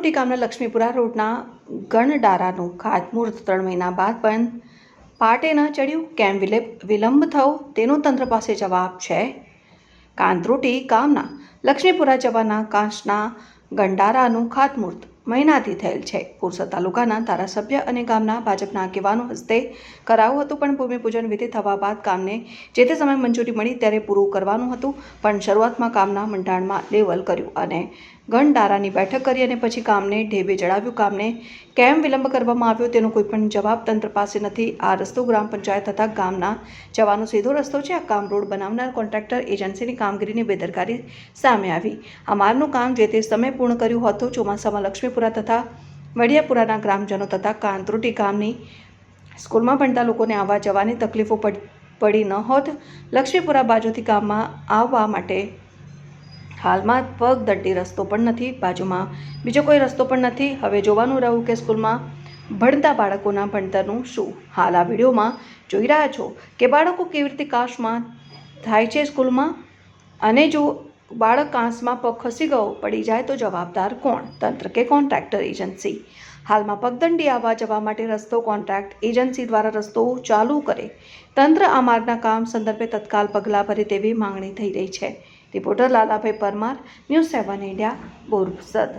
કાંત્રોટી ગામના લક્ષ્મીપુરા રોડના ગણડારાનું ખાતમુહૂર્ત ત્રણ મહિના બાદ પણ પાટે ન ચડ્યું. કેમ વિલેપ, વિલંબ થયો તેનો તંત્ર પાસે જવાબ છે. કાંત્રોટી ગામના લક્ષ્મીપુરા જવાના કાંસના ગંડારાનું ખાતમુહૂર્ત મહિનાથી થયેલ છે. પુરસદ તાલુકાના ધારાસભ્ય અને ગામના ભાજપના આગેવાનો હસ્તે કરાયું હતું, પણ ભૂમિપૂજન વિધિ થવા બાદ કામને જે તે સમયે મંજૂરી મળી ત્યારે પૂરું કરવાનું હતું, પણ શરૂઆતમાં કામના મંડાણમાં લેવલ કર્યું અને ગણડારાની બેઠક કરી અને પછી કામને ઢેબે ચડાવ્યું. કામને કેમ વિલંબ કરવામાં આવ્યો તેનો કોઈપણ જવાબ તંત્ર પાસે નથી. આ રસ્તો ગ્રામ પંચાયત તથા ગામના જવાનો સીધો રસ્તો છે. આ કામ રોડ બનાવનાર કોન્ટ્રાક્ટર એજન્સીની કામગીરીની બેદરકારી સામે આવી. આ માર્ગનું કામ જે તે સમયે પૂર્ણ કર્યું હતું, ચોમાસામાં લક્ષ્મીપુરા તથા વડિયાપુરાના ગ્રામજનો તથા કાંત્રોટી ગામની સ્કૂલમાં ભણતા લોકોને આવવા જવાની તકલીફો પડ- પડી ન હોત. લક્ષ્મીપુરા બાજુથી ગામમાં આવવા માટે હાલમાં પગ દટ્ટી રસ્તો પણ નથી, બાજુમાં બીજો કોઈ રસ્તો પણ નથી. હવે જોવાનું રહ્યું કે સ્કૂલમાં ભણતા બાળકોના ભણતરનું શું. હાલ આ વિડીયોમાં જોઈ રહ્યા છો કે બાળકો કેવી રીતે કાશમાં થાય છે સ્કૂલમાં અને જો બાળક કાંસમાં પગ ખસી ગયો, પડી જાય તો જવાબદાર કોણ? તંત્ર કે કોન્ટ્રાક્ટર એજન્સી? હાલમાં પગદંડી આવવા જવા માટે રસ્તો કોન્ટ્રાક્ટ એજન્સી દ્વારા રસ્તો ચાલુ કરે. તંત્ર આ માર્ગના કામ સંદર્ભે તત્કાલ પગલાં ભરે તેવી માંગણી થઈ રહી છે. Reporter Lalabhai Parmar news seven India Borsad.